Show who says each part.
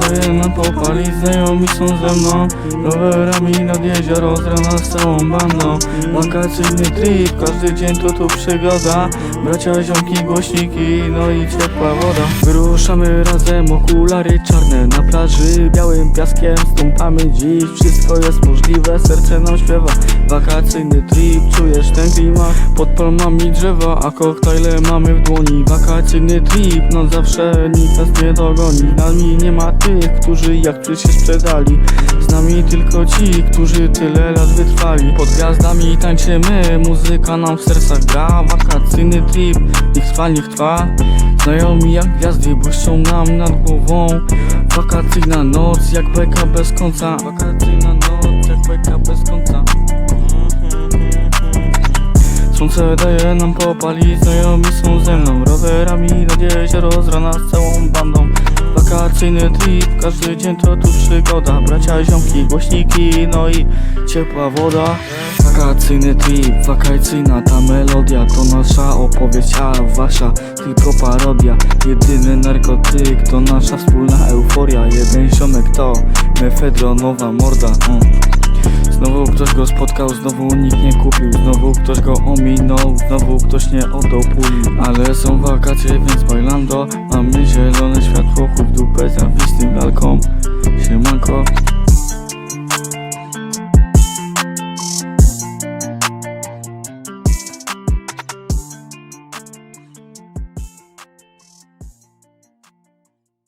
Speaker 1: daje nam popalić, znajomi są ze mną. Rowerami nad jezioro, z rana z całą bandą. Wakacyjny trip, każdy dzień to tu przygoda. Bracia, ziomki, głośniki, no i ciepła woda. Wyruszamy razem, okulary czarne Na plaży. Białym piaskiem stąpamy dziś. Wszystko jest możliwe, serce nam śpiewa. Wakacyjny trip, czujesz ten klimat. Pod palmami drzewa, a koktajle mamy w dłoni. Wakacyjny trip, no zawsze nikt nas nie dogoni. Nami nie ma tych, którzy jak przy się sprzedali. Z nami tylko ci, którzy tyle lat wytrwali. Pod gwiazdami tańczymy, muzyka nam w sercach gra. Wakacyjny trip, niech trwa, niech trwa Znajomi jak gwiazdy błyszczą nam nad głową. Wakacyjna noc jak beka bez końca. Wakacyjna noc Słońce daje nam popalić, znajomi są ze mną Rowerami nad jezioro z rana z całą bandą. Wakacyjny trip, każdy dzień to tu przygoda. Bracia, ziomki, głośniki, no i ciepła woda. Wakacyjny trip, wakacyjna ta melodia. To nasza opowieść, a wasza tylko parodia. Jedyny narkotyk to nasza wspólna euforia. Jeden ziomek to mefedronowa morda. Mm. Znowu ktoś go spotkał, znowu nikt nie kupił Znowu ktoś go ominął, znowu ktoś nie oddał puli Ale są wakacje, więc bailando Mamy zielone światło, chłop dół